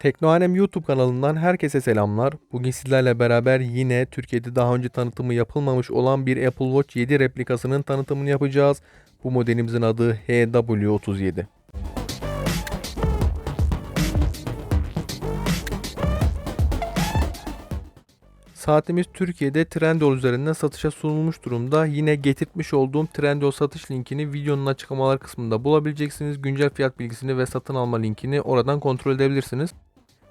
Teknoanem YouTube kanalından herkese selamlar. Bugün sizlerle beraber yine Türkiye'de daha önce tanıtımı yapılmamış olan bir Apple Watch 7 replikasının tanıtımını yapacağız. Bu modelimizin adı HW37. Saatimiz Türkiye'de Trendyol üzerinden satışa sunulmuş durumda. Yine getirtmiş olduğum Trendyol satış linkini videonun açıklamalar kısmında bulabileceksiniz. Güncel fiyat bilgisini ve satın alma linkini oradan kontrol edebilirsiniz.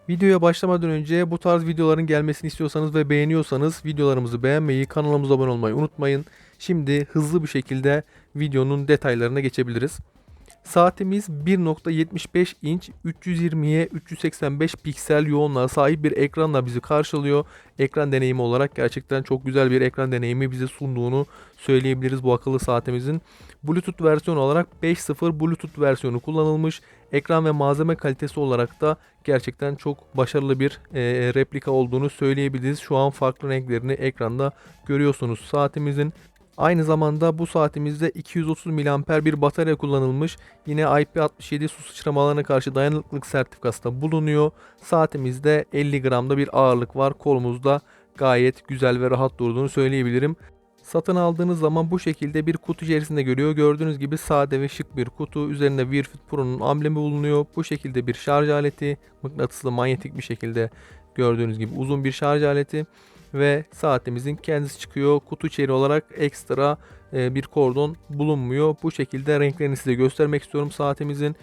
Videoya başlamadan önce bu tarz videoların gelmesini istiyorsanız ve beğeniyorsanız videolarımızı beğenmeyi, kanalımıza abone olmayı unutmayın. Şimdi hızlı bir şekilde videonun detaylarına geçebiliriz. Saatimiz 1.75 inç 320'ye 385 piksel yoğunluğa sahip bir ekranla bizi karşılıyor. Ekran deneyimi olarak gerçekten çok güzel bir ekran deneyimi bize sunduğunu söyleyebiliriz bu akıllı saatimizin. Bluetooth versiyonu olarak 5.0 Bluetooth versiyonu kullanılmış. Ekran ve malzeme kalitesi olarak da gerçekten çok başarılı bir e, replika olduğunu söyleyebiliriz. Şu an farklı renklerini ekranda görüyorsunuz saatimizin. Aynı zamanda bu saatimizde 230 mAh bir batarya kullanılmış. Yine IP67 su sıçramalarına karşı dayanıklılık sertifikası da bulunuyor. Saatimizde 50 gramda bir ağırlık var. Kolumuzda gayet güzel ve rahat durduğunu söyleyebilirim. Satın aldığınız zaman bu şekilde bir kutu içerisinde görüyor. Gördüğünüz gibi sade ve şık bir kutu. Üzerinde Wear Fit Pro'nun amblemi bulunuyor. Bu şekilde bir şarj aleti. Mıknatıslı manyetik bir şekilde gördüğünüz gibi uzun bir şarj aleti ve saatimizin kendisi çıkıyor. Kutu içeri olarak ekstra e, bir kordon bulunmuyor. Bu şekilde renklerini size göstermek istiyorum saatimizin.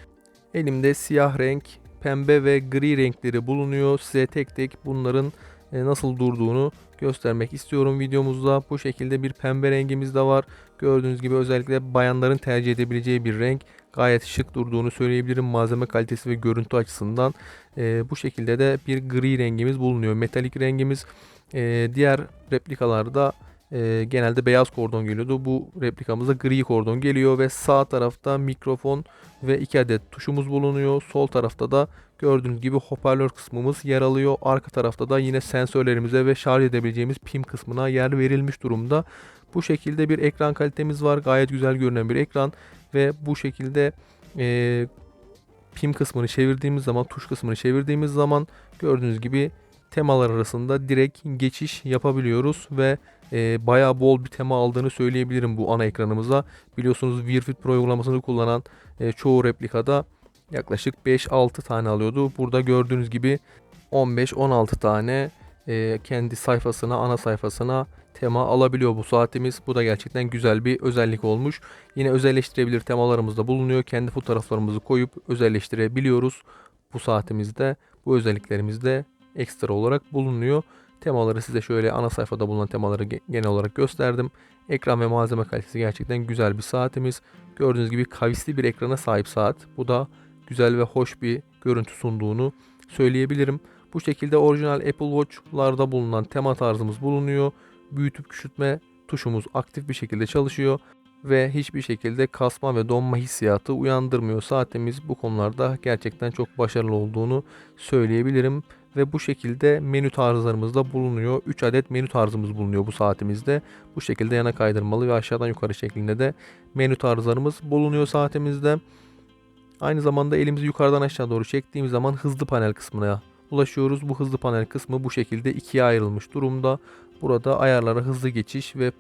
Elimde siyah renk, pembe ve gri renkleri bulunuyor. Size tek tek bunların e, nasıl durduğunu göstermek istiyorum videomuzda. Bu şekilde bir pembe rengimiz de var. Gördüğünüz gibi özellikle bayanların tercih edebileceği bir renk. Gayet şık durduğunu söyleyebilirim malzeme kalitesi ve görüntü açısından. E, bu şekilde de bir gri rengimiz bulunuyor. Metalik rengimiz. E, diğer replikalarda e, genelde beyaz kordon geliyordu. Bu replikamızda gri kordon geliyor ve sağ tarafta mikrofon ve iki adet tuşumuz bulunuyor. Sol tarafta da gördüğünüz gibi hoparlör kısmımız yer alıyor. Arka tarafta da yine sensörlerimize ve şarj edebileceğimiz pim kısmına yer verilmiş durumda. Bu şekilde bir ekran kalitemiz var. Gayet güzel görünen bir ekran ve bu şekilde e, pim kısmını çevirdiğimiz zaman, tuş kısmını çevirdiğimiz zaman gördüğünüz gibi temalar arasında direkt geçiş yapabiliyoruz ve e, bayağı bol bir tema aldığını söyleyebilirim bu ana ekranımıza. Biliyorsunuz Wear Fit Pro uygulamasını kullanan e, çoğu replikada yaklaşık 5-6 tane alıyordu. Burada gördüğünüz gibi 15-16 tane e, kendi sayfasına, ana sayfasına tema alabiliyor bu saatimiz. Bu da gerçekten güzel bir özellik olmuş. Yine özelleştirebilir temalarımız da bulunuyor. Kendi fotoğraflarımızı koyup özelleştirebiliyoruz. Bu saatimizde bu özelliklerimizde ekstra olarak bulunuyor. Temaları size şöyle ana sayfada bulunan temaları genel olarak gösterdim. Ekran ve malzeme kalitesi gerçekten güzel bir saatimiz. Gördüğünüz gibi kavisli bir ekrana sahip saat. Bu da güzel ve hoş bir görüntü sunduğunu söyleyebilirim. Bu şekilde orijinal Apple Watch'larda bulunan tema tarzımız bulunuyor. Büyütüp küçültme tuşumuz aktif bir şekilde çalışıyor ve hiçbir şekilde kasma ve donma hissiyatı uyandırmıyor. Saatimiz bu konularda gerçekten çok başarılı olduğunu söyleyebilirim ve bu şekilde menü tarzlarımız da bulunuyor. 3 adet menü tarzımız bulunuyor bu saatimizde. Bu şekilde yana kaydırmalı ve aşağıdan yukarı şeklinde de menü tarzlarımız bulunuyor saatimizde. Aynı zamanda elimizi yukarıdan aşağı doğru çektiğimiz zaman hızlı panel kısmına ulaşıyoruz. Bu hızlı panel kısmı bu şekilde ikiye ayrılmış durumda. Burada ayarlara hızlı geçiş ve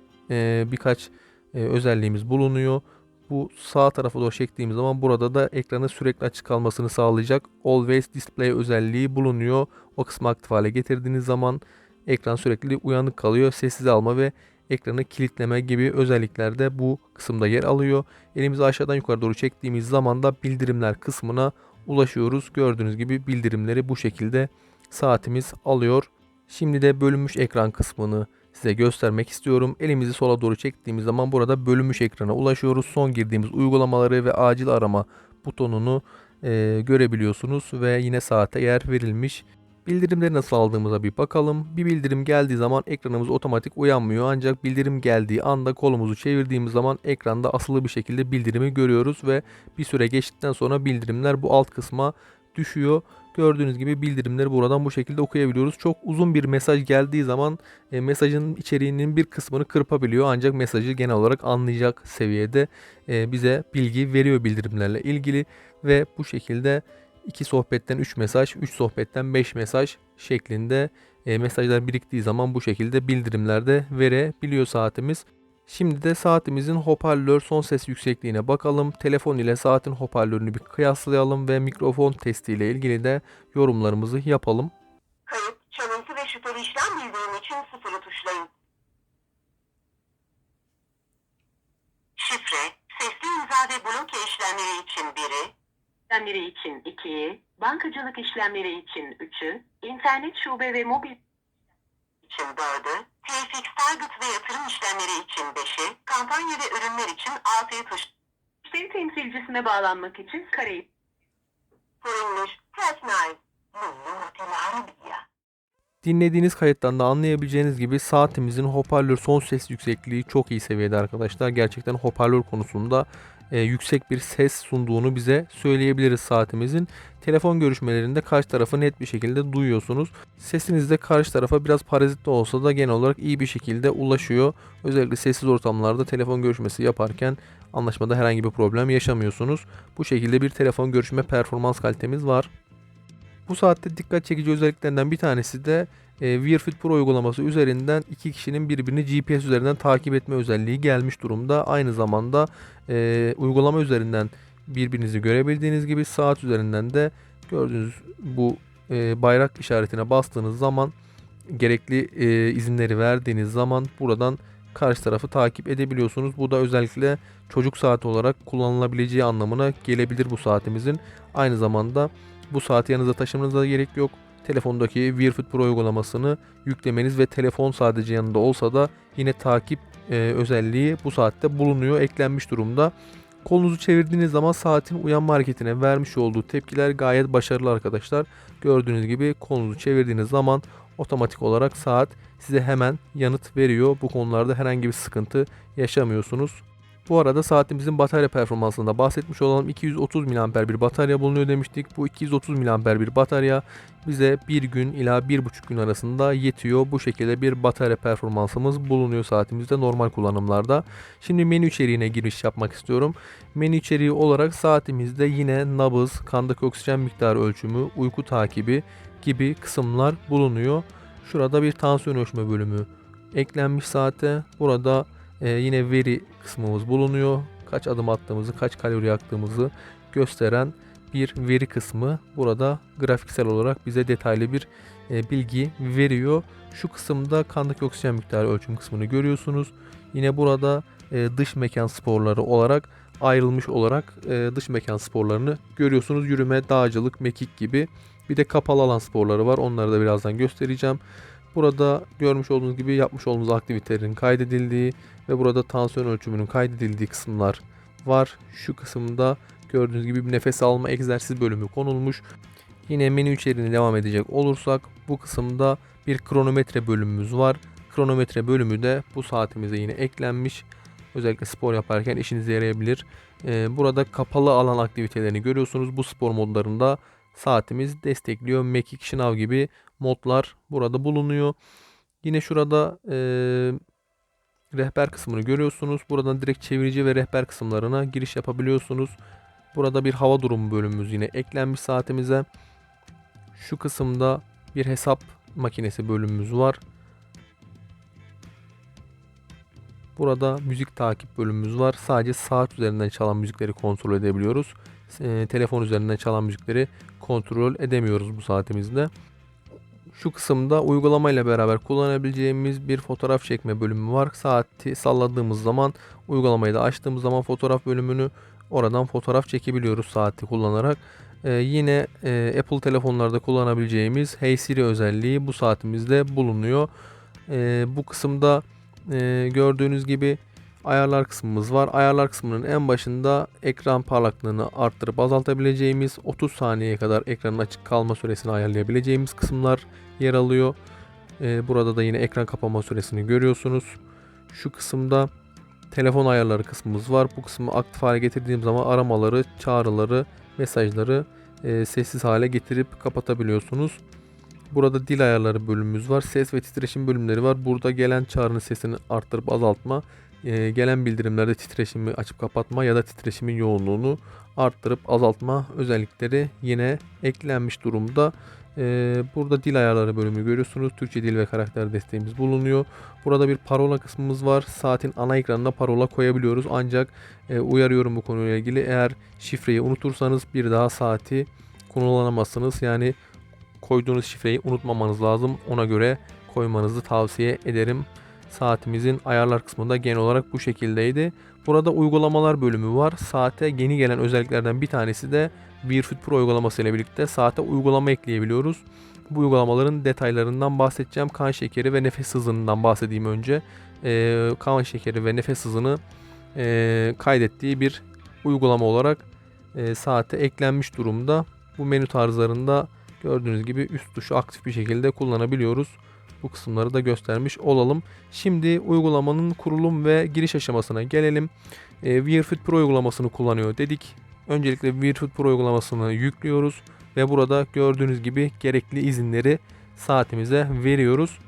birkaç e, özelliğimiz bulunuyor. Bu sağ tarafa doğru çektiğimiz zaman burada da ekranın sürekli açık kalmasını sağlayacak Always Display özelliği bulunuyor. O kısmı aktif hale getirdiğiniz zaman ekran sürekli uyanık kalıyor. Sessiz alma ve ekranı kilitleme gibi özellikler de bu kısımda yer alıyor. Elimizi aşağıdan yukarı doğru çektiğimiz zaman da bildirimler kısmına ulaşıyoruz. Gördüğünüz gibi bildirimleri bu şekilde saatimiz alıyor. Şimdi de bölünmüş ekran kısmını size göstermek istiyorum. Elimizi sola doğru çektiğimiz zaman burada bölünmüş ekrana ulaşıyoruz. Son girdiğimiz uygulamaları ve acil arama butonunu e, görebiliyorsunuz ve yine saate yer verilmiş. Bildirimleri nasıl aldığımıza bir bakalım. Bir bildirim geldiği zaman ekranımız otomatik uyanmıyor ancak bildirim geldiği anda kolumuzu çevirdiğimiz zaman ekranda asılı bir şekilde bildirimi görüyoruz ve bir süre geçtikten sonra bildirimler bu alt kısma düşüyor. Gördüğünüz gibi bildirimleri buradan bu şekilde okuyabiliyoruz. Çok uzun bir mesaj geldiği zaman e, mesajın içeriğinin bir kısmını kırpabiliyor. Ancak mesajı genel olarak anlayacak seviyede e, bize bilgi veriyor bildirimlerle ilgili. Ve bu şekilde 2 sohbetten 3 mesaj, 3 sohbetten 5 mesaj şeklinde e, mesajlar biriktiği zaman bu şekilde bildirimlerde verebiliyor saatimiz. Şimdi de saatimizin hoparlör son ses yüksekliğine bakalım. Telefon ile saatin hoparlörünü bir kıyaslayalım ve mikrofon testi ile ilgili de yorumlarımızı yapalım. Kayıp, çalıntı ve şüpheli işlem bildirim için sıfırı tuşlayın. Şifre, sesli imza ve bloke işlemleri için biri, işlemleri için 2'yi, bankacılık işlemleri için 3'ü, internet şube ve mobil için 4'ü, TFX Target ve yatırım işlemleri için 5'i, kampanya ve ürünler için 6'yı tuş. Müşteri temsilcisine bağlanmak için kareyi. Sorulmuş. Press 9. Dinlediğiniz kayıttan da anlayabileceğiniz gibi saatimizin hoparlör son ses yüksekliği çok iyi seviyede arkadaşlar. Gerçekten hoparlör konusunda e, yüksek bir ses sunduğunu bize söyleyebiliriz saatimizin. Telefon görüşmelerinde karşı tarafı net bir şekilde duyuyorsunuz. Sesiniz de karşı tarafa biraz parazitli olsa da genel olarak iyi bir şekilde ulaşıyor. Özellikle sessiz ortamlarda telefon görüşmesi yaparken anlaşmada herhangi bir problem yaşamıyorsunuz. Bu şekilde bir telefon görüşme performans kalitemiz var. Bu saatte dikkat çekici özelliklerinden bir tanesi de e, Wear Fit Pro uygulaması üzerinden iki kişinin birbirini GPS üzerinden takip etme özelliği gelmiş durumda. Aynı zamanda e, uygulama üzerinden birbirinizi görebildiğiniz gibi saat üzerinden de gördüğünüz bu e, bayrak işaretine bastığınız zaman gerekli e, izinleri verdiğiniz zaman buradan karşı tarafı takip edebiliyorsunuz. Bu da özellikle çocuk saati olarak kullanılabileceği anlamına gelebilir bu saatimizin. Aynı zamanda bu saati yanınıza taşımanıza gerek yok. Telefondaki Wear Fit Pro uygulamasını yüklemeniz ve telefon sadece yanında olsa da yine takip e, özelliği bu saatte bulunuyor, eklenmiş durumda. Kolunuzu çevirdiğiniz zaman saatin uyanma hareketine vermiş olduğu tepkiler gayet başarılı arkadaşlar. Gördüğünüz gibi kolunuzu çevirdiğiniz zaman otomatik olarak saat size hemen yanıt veriyor. Bu konularda herhangi bir sıkıntı yaşamıyorsunuz. Bu arada saatimizin batarya performansında bahsetmiş olalım. 230 mAh bir batarya bulunuyor demiştik. Bu 230 mAh bir batarya bize bir gün ila bir buçuk gün arasında yetiyor. Bu şekilde bir batarya performansımız bulunuyor saatimizde normal kullanımlarda. Şimdi menü içeriğine giriş yapmak istiyorum. Menü içeriği olarak saatimizde yine nabız, kandaki oksijen miktarı ölçümü, uyku takibi gibi kısımlar bulunuyor. Şurada bir tansiyon ölçme bölümü eklenmiş saate. Burada ee, yine veri kısmımız bulunuyor. Kaç adım attığımızı, kaç kalori yaktığımızı gösteren bir veri kısmı. Burada grafiksel olarak bize detaylı bir e, bilgi veriyor. Şu kısımda kandaki oksijen miktarı ölçüm kısmını görüyorsunuz. Yine burada e, dış mekan sporları olarak ayrılmış olarak e, dış mekan sporlarını görüyorsunuz. Yürüme, dağcılık, mekik gibi. Bir de kapalı alan sporları var. Onları da birazdan göstereceğim. Burada görmüş olduğunuz gibi yapmış olduğumuz aktivitelerin kaydedildiği ve burada tansiyon ölçümünün kaydedildiği kısımlar var. Şu kısımda gördüğünüz gibi bir nefes alma egzersiz bölümü konulmuş. Yine menü içeriğine devam edecek olursak bu kısımda bir kronometre bölümümüz var. Kronometre bölümü de bu saatimize yine eklenmiş. Özellikle spor yaparken işinize yarayabilir. Ee, burada kapalı alan aktivitelerini görüyorsunuz. Bu spor modlarında saatimiz destekliyor. Mekik, şınav gibi modlar burada bulunuyor. Yine şurada e, rehber kısmını görüyorsunuz. Buradan direkt çevirici ve rehber kısımlarına giriş yapabiliyorsunuz. Burada bir hava durumu bölümümüz yine eklenmiş saatimize. Şu kısımda bir hesap makinesi bölümümüz var. Burada müzik takip bölümümüz var. Sadece saat üzerinden çalan müzikleri kontrol edebiliyoruz. E, telefon üzerinden çalan müzikleri kontrol edemiyoruz bu saatimizde. Şu kısımda uygulama ile beraber kullanabileceğimiz bir fotoğraf çekme bölümü var. Saati salladığımız zaman uygulamayı da açtığımız zaman fotoğraf bölümünü oradan fotoğraf çekebiliyoruz saati kullanarak. Ee, yine e, Apple telefonlarda kullanabileceğimiz Hey Siri özelliği bu saatimizde bulunuyor. Ee, bu kısımda e, gördüğünüz gibi ayarlar kısmımız var. Ayarlar kısmının en başında ekran parlaklığını arttırıp azaltabileceğimiz 30 saniyeye kadar ekranın açık kalma süresini ayarlayabileceğimiz kısımlar yer alıyor. Ee, burada da yine ekran kapama süresini görüyorsunuz. Şu kısımda telefon ayarları kısmımız var. Bu kısmı aktif hale getirdiğim zaman aramaları, çağrıları, mesajları e, sessiz hale getirip kapatabiliyorsunuz. Burada dil ayarları bölümümüz var. Ses ve titreşim bölümleri var. Burada gelen çağrının sesini arttırıp azaltma, e, gelen bildirimlerde titreşimi açıp kapatma ya da titreşimin yoğunluğunu arttırıp azaltma özellikleri yine eklenmiş durumda. Ee, burada dil ayarları bölümü görüyorsunuz. Türkçe dil ve karakter desteğimiz bulunuyor. Burada bir parola kısmımız var. Saatin ana ekranına parola koyabiliyoruz. Ancak e, uyarıyorum bu konuyla ilgili. Eğer şifreyi unutursanız bir daha saati kullanamazsınız. Yani koyduğunuz şifreyi unutmamanız lazım. Ona göre koymanızı tavsiye ederim. Saatimizin ayarlar kısmında genel olarak bu şekildeydi. Burada uygulamalar bölümü var. Saate yeni gelen özelliklerden bir tanesi de Wearfoot Pro uygulaması ile birlikte saate uygulama ekleyebiliyoruz. Bu uygulamaların detaylarından bahsedeceğim. Kan şekeri ve nefes hızından bahsedeyim önce. Ee, kan şekeri ve nefes hızını e, kaydettiği bir uygulama olarak e, saate eklenmiş durumda. Bu menü tarzlarında gördüğünüz gibi üst tuşu aktif bir şekilde kullanabiliyoruz. Bu kısımları da göstermiş olalım. Şimdi uygulamanın kurulum ve giriş aşamasına gelelim. E, Wearfoot Pro uygulamasını kullanıyor dedik. Öncelikle Wearfoot Pro uygulamasını yüklüyoruz ve burada gördüğünüz gibi gerekli izinleri saatimize veriyoruz.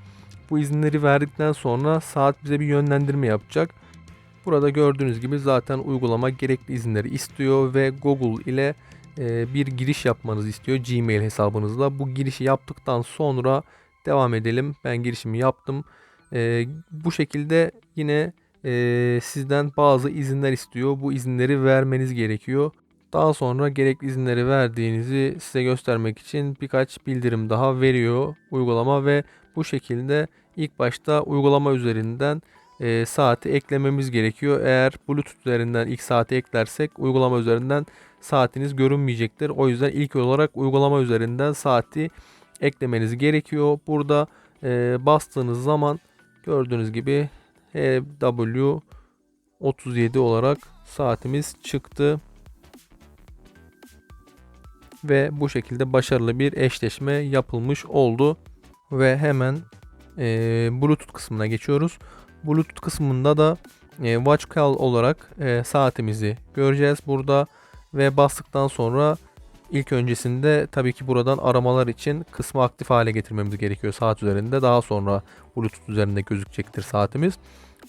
Bu izinleri verdikten sonra saat bize bir yönlendirme yapacak. Burada gördüğünüz gibi zaten uygulama gerekli izinleri istiyor ve Google ile e, bir giriş yapmanızı istiyor Gmail hesabınızla. Bu girişi yaptıktan sonra devam edelim. Ben girişimi yaptım. E, bu şekilde yine e, sizden bazı izinler istiyor. Bu izinleri vermeniz gerekiyor. Daha sonra gerekli izinleri verdiğinizi size göstermek için birkaç bildirim daha veriyor uygulama ve bu şekilde ilk başta uygulama üzerinden e, saati eklememiz gerekiyor. Eğer Bluetooth üzerinden ilk saati eklersek uygulama üzerinden saatiniz görünmeyecektir. O yüzden ilk olarak uygulama üzerinden saati eklemeniz gerekiyor. Burada e, bastığınız zaman gördüğünüz gibi HW 37 olarak saatimiz çıktı. Ve bu şekilde başarılı bir eşleşme yapılmış oldu. Ve hemen e, Bluetooth kısmına geçiyoruz. Bluetooth kısmında da e, Watch Call olarak e, saatimizi göreceğiz burada ve bastıktan sonra ilk öncesinde tabii ki buradan aramalar için kısmı aktif hale getirmemiz gerekiyor saat üzerinde. Daha sonra Bluetooth üzerinde gözükecektir saatimiz.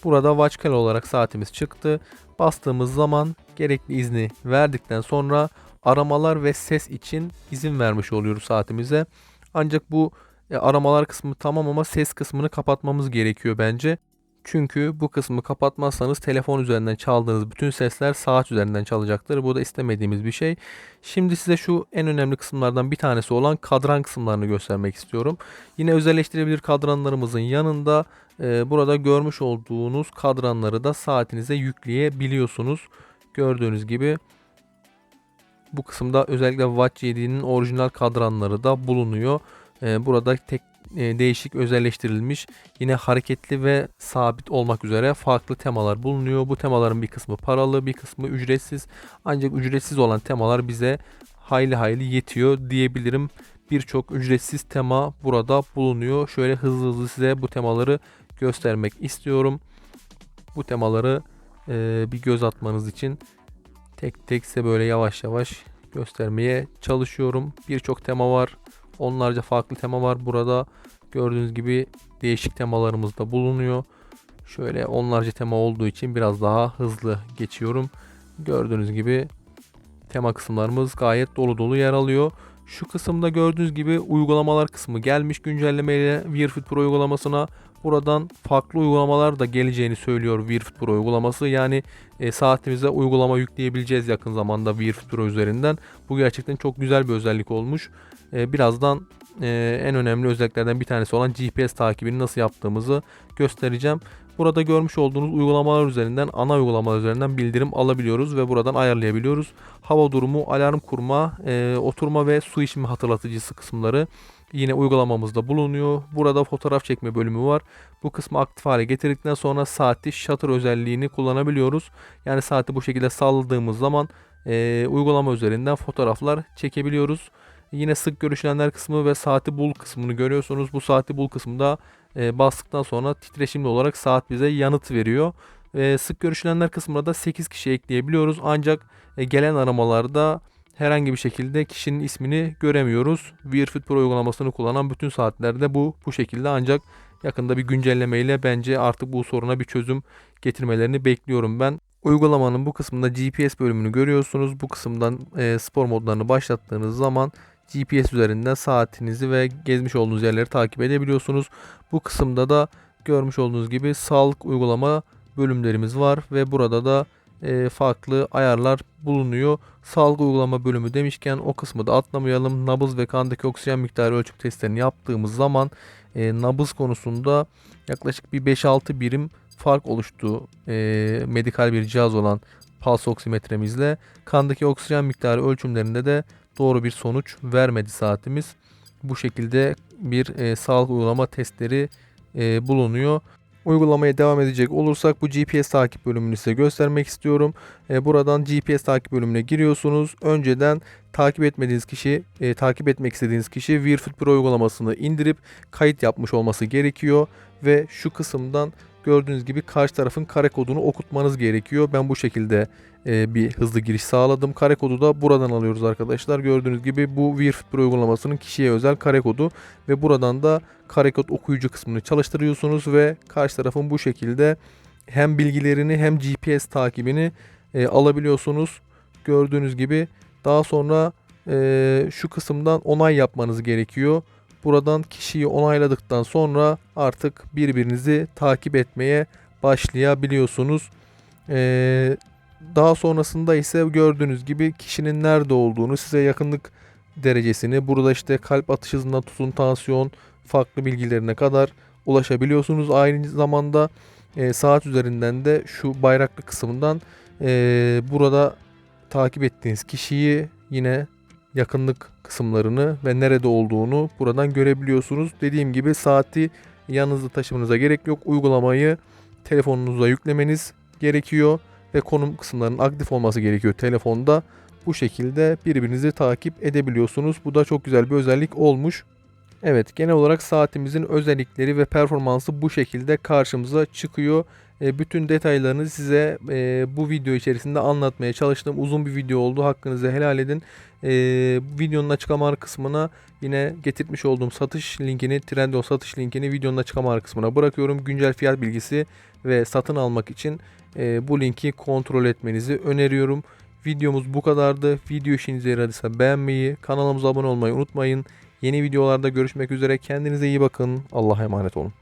Burada Watch Call olarak saatimiz çıktı. Bastığımız zaman gerekli izni verdikten sonra aramalar ve ses için izin vermiş oluyoruz saatimize. Ancak bu e, aramalar kısmı tamam ama ses kısmını kapatmamız gerekiyor bence. Çünkü bu kısmı kapatmazsanız telefon üzerinden çaldığınız bütün sesler saat üzerinden çalacaktır. Bu da istemediğimiz bir şey. Şimdi size şu en önemli kısımlardan bir tanesi olan kadran kısımlarını göstermek istiyorum. Yine özelleştirebilir kadranlarımızın yanında e, burada görmüş olduğunuz kadranları da saatinize yükleyebiliyorsunuz. Gördüğünüz gibi bu kısımda özellikle Watch 7'nin orijinal kadranları da bulunuyor. E, burada tek değişik özelleştirilmiş yine hareketli ve sabit olmak üzere farklı temalar bulunuyor. Bu temaların bir kısmı paralı bir kısmı ücretsiz ancak ücretsiz olan temalar bize hayli hayli yetiyor diyebilirim. Birçok ücretsiz tema burada bulunuyor. Şöyle hızlı hızlı size bu temaları göstermek istiyorum. Bu temaları e, bir göz atmanız için tek tek size böyle yavaş yavaş göstermeye çalışıyorum. Birçok tema var. Onlarca farklı tema var burada. Gördüğünüz gibi değişik temalarımız da bulunuyor. Şöyle onlarca tema olduğu için biraz daha hızlı geçiyorum. Gördüğünüz gibi tema kısımlarımız gayet dolu dolu yer alıyor. Şu kısımda gördüğünüz gibi uygulamalar kısmı gelmiş güncellemeyle Wearfoot Pro uygulamasına. Buradan farklı uygulamalar da geleceğini söylüyor Wearfoot Pro uygulaması. Yani e, saatimize uygulama yükleyebileceğiz yakın zamanda Wearfoot Pro üzerinden. Bu gerçekten çok güzel bir özellik olmuş. E, birazdan e, en önemli özelliklerden bir tanesi olan GPS takibini nasıl yaptığımızı göstereceğim. Burada görmüş olduğunuz uygulamalar üzerinden ana uygulamalar üzerinden bildirim alabiliyoruz ve buradan ayarlayabiliyoruz. Hava durumu, alarm kurma, e, oturma ve su içme hatırlatıcısı kısımları yine uygulamamızda bulunuyor. Burada fotoğraf çekme bölümü var. Bu kısmı aktif hale getirdikten sonra saati shutter özelliğini kullanabiliyoruz. Yani saati bu şekilde salladığımız zaman e, uygulama üzerinden fotoğraflar çekebiliyoruz. Yine sık görüşülenler kısmı ve saati bul kısmını görüyorsunuz. Bu saati bul kısmında e, bastıktan sonra titreşimli olarak saat bize yanıt veriyor. E, sık görüşülenler kısmına da 8 kişi ekleyebiliyoruz. Ancak e, gelen aramalarda herhangi bir şekilde kişinin ismini göremiyoruz. Wearfoot Pro uygulamasını kullanan bütün saatlerde bu bu şekilde ancak yakında bir güncellemeyle bence artık bu soruna bir çözüm getirmelerini bekliyorum ben. Uygulamanın bu kısmında GPS bölümünü görüyorsunuz. Bu kısımdan e, spor modlarını başlattığınız zaman GPS üzerinden saatinizi ve gezmiş olduğunuz yerleri takip edebiliyorsunuz. Bu kısımda da görmüş olduğunuz gibi sağlık uygulama bölümlerimiz var ve burada da e, farklı ayarlar bulunuyor. Sağlık uygulama bölümü demişken o kısmı da atlamayalım. Nabız ve kandaki oksijen miktarı ölçüm testlerini yaptığımız zaman e, nabız konusunda yaklaşık bir 5-6 birim fark oluştu e, medikal bir cihaz olan pulse oksimetremizle. Kandaki oksijen miktarı ölçümlerinde de doğru bir sonuç vermedi saatimiz. Bu şekilde bir e, sağlık uygulama testleri e, bulunuyor. Uygulamaya devam edecek olursak bu GPS takip bölümünü size göstermek istiyorum. E, buradan GPS takip bölümüne giriyorsunuz. Önceden takip etmediğiniz kişi, e, takip etmek istediğiniz kişi Wearfoot Pro uygulamasını indirip kayıt yapmış olması gerekiyor ve şu kısımdan gördüğünüz gibi karşı tarafın kare kodunu okutmanız gerekiyor. Ben bu şekilde e, bir hızlı giriş sağladım. Kare kodu da buradan alıyoruz arkadaşlar. Gördüğünüz gibi bu Wearfoot Pro uygulamasının kişiye özel kare kodu ve buradan da kare kod okuyucu kısmını çalıştırıyorsunuz ve karşı tarafın bu şekilde hem bilgilerini hem GPS takibini e, alabiliyorsunuz. Gördüğünüz gibi daha sonra e, şu kısımdan onay yapmanız gerekiyor. Buradan kişiyi onayladıktan sonra artık birbirinizi takip etmeye başlayabiliyorsunuz. Ee, daha sonrasında ise gördüğünüz gibi kişinin nerede olduğunu, size yakınlık derecesini, burada işte kalp atış hızından tutun tansiyon, farklı bilgilerine kadar ulaşabiliyorsunuz. Aynı zamanda e, saat üzerinden de şu bayraklı kısmından e, burada takip ettiğiniz kişiyi yine yakınlık kısımlarını ve nerede olduğunu buradan görebiliyorsunuz. Dediğim gibi saati yanınızda taşımanıza gerek yok. Uygulamayı telefonunuza yüklemeniz gerekiyor ve konum kısımlarının aktif olması gerekiyor telefonda. Bu şekilde birbirinizi takip edebiliyorsunuz. Bu da çok güzel bir özellik olmuş. Evet genel olarak saatimizin özellikleri ve performansı bu şekilde karşımıza çıkıyor. E, bütün detaylarını size e, bu video içerisinde anlatmaya çalıştım. Uzun bir video oldu. Hakkınızı helal edin. E, videonun açıklama kısmına yine getirmiş olduğum satış linkini, Trendyol satış linkini videonun açıklama kısmına bırakıyorum. Güncel fiyat bilgisi ve satın almak için e, bu linki kontrol etmenizi öneriyorum. Videomuz bu kadardı. Video işinize yaradıysa beğenmeyi, kanalımıza abone olmayı unutmayın. Yeni videolarda görüşmek üzere. Kendinize iyi bakın. Allah'a emanet olun.